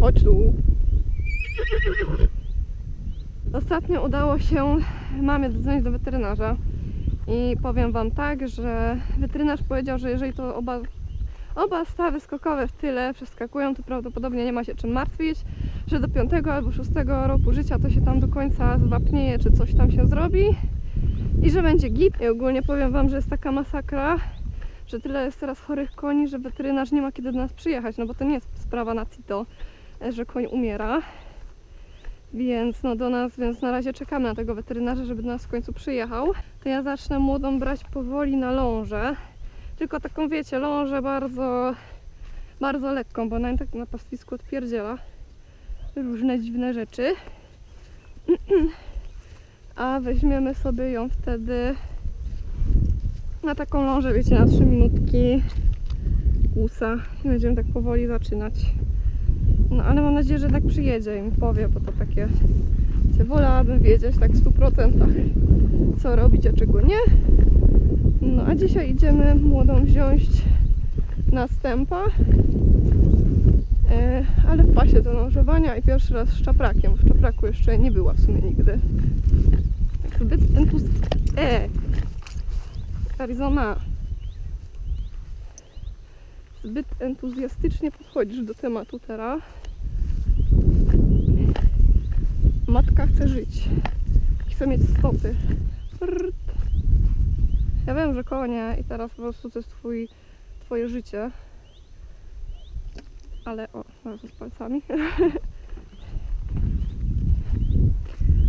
Chodź tu. Ostatnio udało się mamie dodzwonić do weterynarza i powiem Wam tak, że weterynarz powiedział, że jeżeli to oba, oba stawy skokowe w tyle przeskakują, to prawdopodobnie nie ma się czym martwić, że do 5 albo 6 roku życia to się tam do końca zwapnieje, czy coś tam się zrobi i że będzie gip. I ogólnie powiem Wam, że jest taka masakra, że tyle jest teraz chorych koni, że weterynarz nie ma kiedy do nas przyjechać, no bo to nie jest sprawa na CITO, że koń umiera. Więc no do nas, więc na razie czekamy na tego weterynarza, żeby do nas w końcu przyjechał. To ja zacznę młodą brać powoli na lążę. Tylko taką wiecie, lążę bardzo, bardzo lekką, bo ona tak na pastwisku odpierdziela różne dziwne rzeczy. A weźmiemy sobie ją wtedy na taką lążę, wiecie, na 3 minutki kłusa i będziemy tak powoli zaczynać. No ale mam nadzieję, że tak przyjedzie i mi powie, bo to takie wolałabym wiedzieć tak w 100% co robić, a czego nie. No a dzisiaj idziemy młodą wziąć na stępa, e, ale w pasie do lążowania i pierwszy raz z czaprakiem. W czapraku jeszcze nie była w sumie nigdy. Zbyt entuz... E! Arizona! Zbyt entuzjastycznie podchodzisz do tematu teraz. Matka chce żyć. Chce mieć stopy. Prrt. Ja wiem, że konie i teraz po prostu to jest twój, twoje życie. Ale o, z palcami.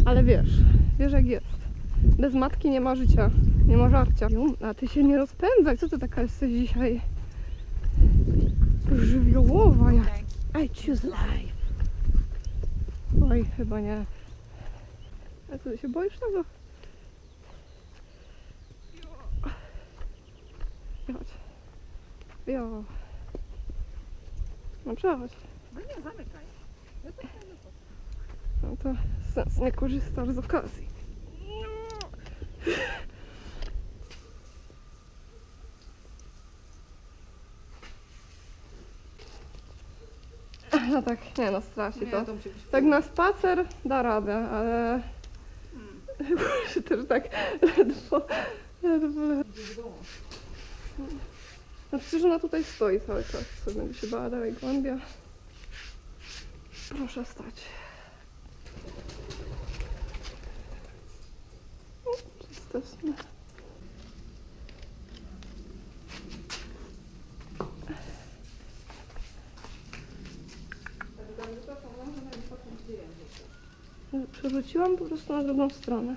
Ale wiesz, wiesz jak jest. Bez matki nie ma życia, nie ma żarcia. A ty się nie rozpędzaj, co ty taka jesteś dzisiaj? Żywiołowa jak. I choose life. Oj, chyba nie. A co, ty się boisz tego? Chodź. Jo. No przechodź. No nie, zamykaj. No to sens nie korzystasz z okazji. No tak, nie no, straci to. to musi być Tak na spacer da radę, ale się też tak ledwo, ledwo, ledwo. No przecież ona tutaj stoi cały czas, co będzie się bała dalej głębia. Proszę stać. O, Jesteśmy. Przerzuciłam po prostu na drugą stronę.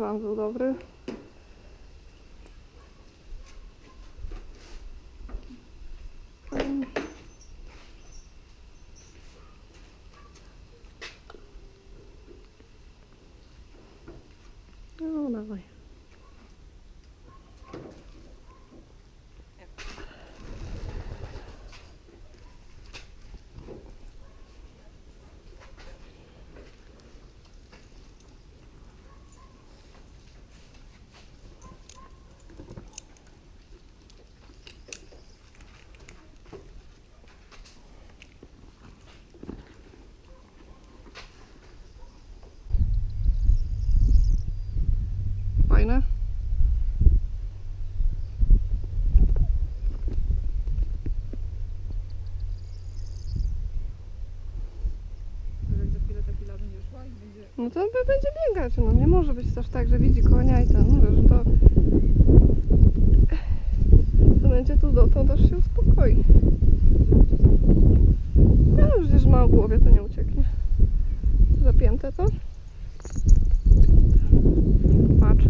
Plan był dobry. Fajnie. No dawaj. Fajne. Jak za chwilę ta chwila będzie szła i będzie... No to będzie biegać. No nie może być też tak, że widzi konia i ten, że to będzie tu dotąd, aż się uspokoi. No przecież ma o głowie, to nie ucieknie. Zapięte to? Patrz.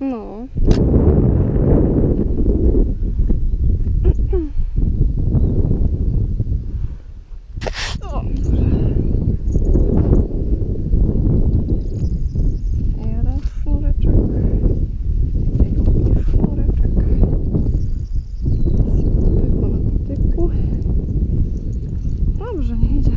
No. O, Jeden sznureczek. I drugi sznureczek. Tyku na patyku. Dobrze, nie idzie.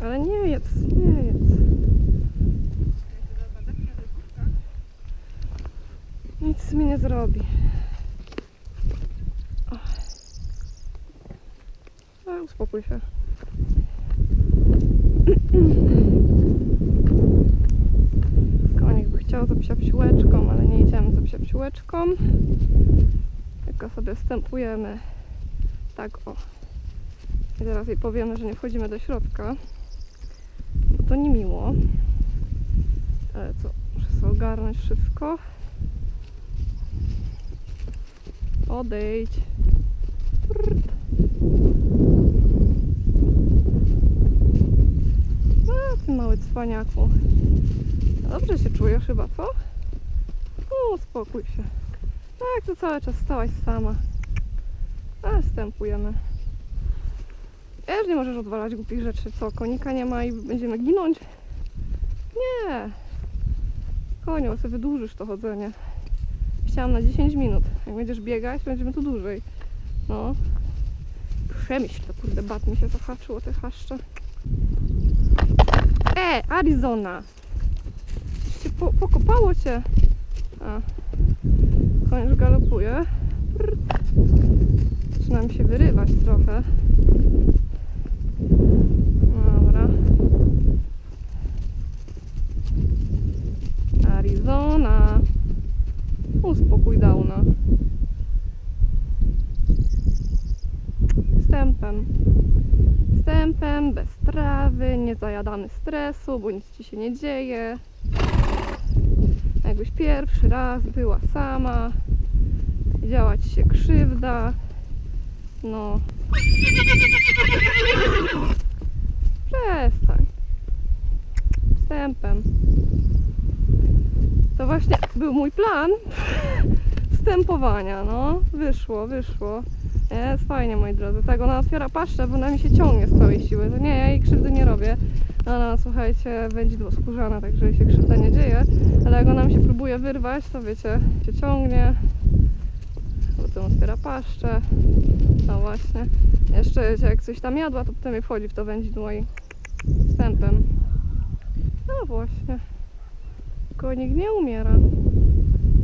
Ale nie jedz, nie jedz. Nic mi nie zrobi. A, uspokój się. Konik by chciał za psiapsiłeczką, ale nie idziemy za psiapsiłeczką. Tylko sobie wstępujemy tak o. I teraz jej powiemy, że nie wchodzimy do środka, bo to niemiło. Ale co, muszę sobie ogarnąć wszystko. Odejdź. A, ty mały cwaniaku. Dobrze się czujesz chyba, co? Uspokój się. Tak, to cały czas stałaś sama. Ale wstępujemy. Też nie możesz odwalać głupich rzeczy. Co, konika nie ma i będziemy ginąć? Nie. Koniu, sobie wydłużysz to chodzenie. Chciałam na 10 minut. Jak będziesz biegać, będziemy tu dłużej. No. Przemyśl to, kurde, bat mi się zahaczyło, te haszcze. E, Arizona! Cię po, pokopało cię. A. Koń już galopuje. Zaczyna mi się wyrywać trochę. Dobra. Arizona. Uspokój Dauna. Wstępem. Wstępem, bez trawy, nie zajadamy stresu, bo nic ci się nie dzieje. Jakbyś pierwszy raz była sama, działa ci się krzywda. No, Przestań. Wstępem. To właśnie był mój plan wstępowania, no. Wyszło, wyszło. Jest fajnie, moi drodzy. Tak, ona otwiera paszczę, bo ona mi się ciągnie z całej siły. To nie, ja jej krzywdy nie robię. Ona, słuchajcie, wędzidło skórzana, także jej się krzywda nie dzieje. Ale jak ona mi się próbuje wyrwać, to wiecie, się ciągnie. Potem otwiera paszczę. No właśnie. Jeszcze jak coś tam jadła, to potem jej wchodzi w to wędzidło i wstępem. No właśnie. Konik nie umiera.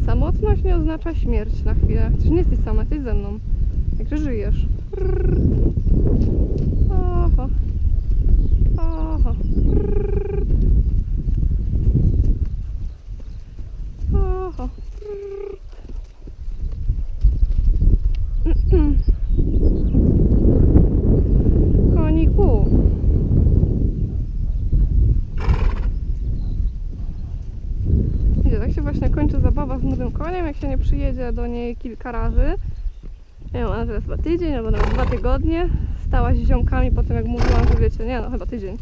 Samotność nie oznacza śmierć na chwilę. Przecież nie jesteś sama, jesteś ze mną. Także żyjesz. Oho. Oho. Oho. Koniku. Wiecie, tak się właśnie kończy zabawa z młodym koniem, jak się nie przyjedzie do niej kilka razy. Nie wiem, ona teraz chyba tydzień albo nawet dwa tygodnie. Stałaś z ziomkami po tym, jak mówiłam, że wiecie, nie no, chyba tydzień,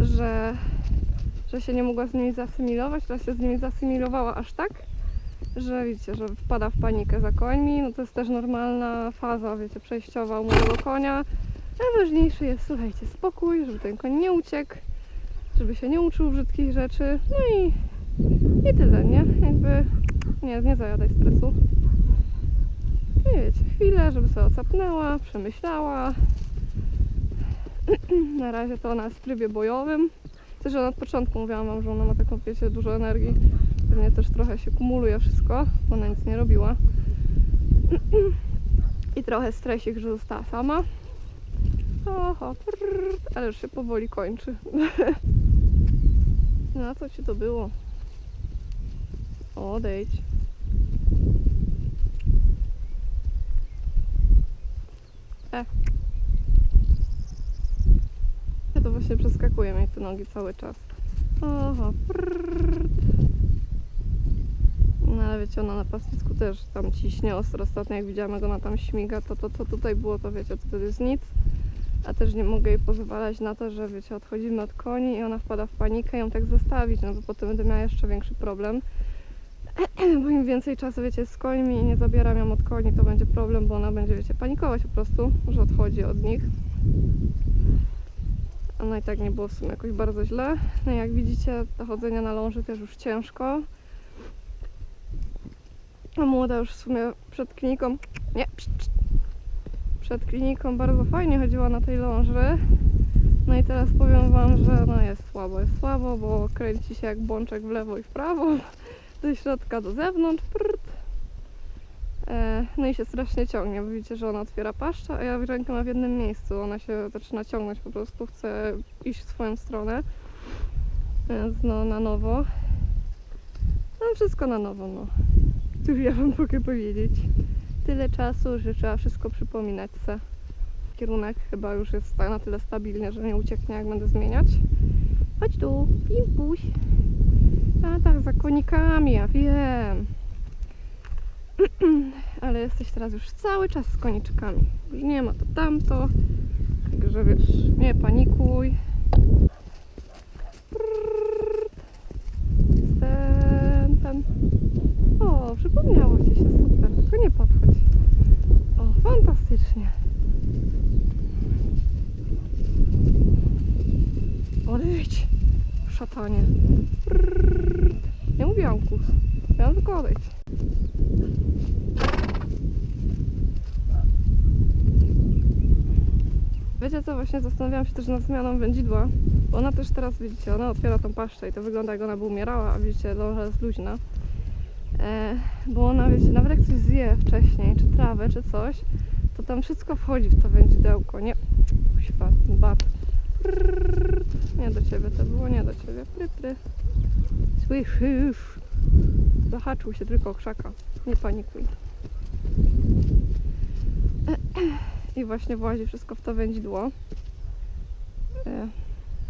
że, że się nie mogła z nimi zasymilować, teraz się z nimi zasymilowała aż tak, że wiecie, że wpada w panikę za końmi. No to jest też normalna faza, wiecie, przejściowa u mojego konia. Najważniejszy jest, słuchajcie, spokój, żeby ten koń nie uciekł, żeby się nie uczył brzydkich rzeczy. No i, i tyle, nie? Jakby nie, nie zajadaj stresu. I wiecie, chwilę, żeby sobie ocapnęła, przemyślała, Na razie to ona jest w trybie bojowym. Też że od początku mówiłam wam, że ona ma taką, wiecie, dużo energii. Pewnie też trochę się kumuluje wszystko, bo ona nic nie robiła. I trochę stresik, że została sama. Oho, prrr, ale już się powoli kończy. No, co ci to było? Odejdź. E. Ja to właśnie przeskakuję mi te nogi cały czas. Oho, prrr. No ale wiecie, ona na pastwisku też tam ciśnie ostro. Ostatnio jak widziałam, jak ona tam śmiga, to to, co tutaj było, to wiecie, to wtedy jest nic. A też nie mogę jej pozwalać na to, że wiecie, odchodzimy od koni i ona wpada w panikę ją tak zostawić, no bo potem będę miała jeszcze większy problem. Bo im więcej czasu, wiecie, z końmi i nie zabieram ją od koni, to będzie problem, bo ona będzie, wiecie, panikować po prostu, że odchodzi od nich. No i tak nie było w sumie jakoś bardzo źle. No jak widzicie, to chodzenie na ląży też już ciężko. A młoda już w sumie przed kliniką, nie, przed kliniką bardzo fajnie chodziła na tej ląży. No i teraz powiem Wam, że no jest słabo, jest słabo, bo kręci się jak bączek w lewo i w prawo, ze środka do zewnątrz. Prrt. E, no i się strasznie ciągnie, bo widzicie, że ona otwiera paszczę, a ja rękę ma w jednym miejscu. Ona się zaczyna ciągnąć po prostu, chce iść w swoją stronę. Więc no na nowo. No wszystko na nowo, no. Cóż ja wam mogę powiedzieć. Tyle czasu, że trzeba wszystko przypominać se. Kierunek chyba już jest na tyle stabilnie, że nie ucieknie jak będę zmieniać. Chodź tu, pimpuś. A tak, za konikami, ja wiem. Ale jesteś teraz już cały czas z koniczkami. Już nie ma to tamto. Także wiesz, nie panikuj. Wstępem. O, przypomniało ci się, super. Tylko nie podchodź. O, fantastycznie. Odejdź, szatanie. Prrrt. Miałam tylko odejść. Wiecie co, właśnie zastanawiałam się też nad zmianą wędzidła, bo ona też teraz, widzicie, ona otwiera tą paszczę i to wygląda jak ona by umierała, a widzicie, loża jest luźna. E, bo ona, wiecie, nawet jak coś zje wcześniej, czy trawę, czy coś, to tam wszystko wchodzi w to wędzidełko, nie? Kuźwa, bat. Prrrt. Nie do ciebie to było, nie do ciebie. Pry. Słyszysz? Zahaczył się tylko o krzaka. Nie panikuj. I właśnie włazi wszystko w to wędzidło. E,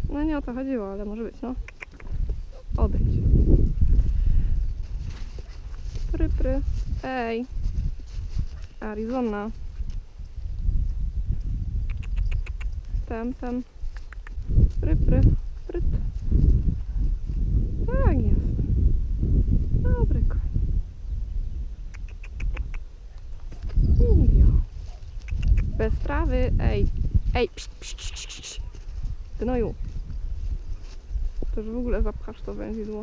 No nie o to chodziło, ale może być, no. Odejdź. Pry, pry. Ej. Arizona. Tempem. Pry, pry. Pryt. Tak jest. Dobry koń. Bez trawy. Ej. Ej. Psz, psz, psz, psz. Gnoju. To już w ogóle zapchasz to wędzidło.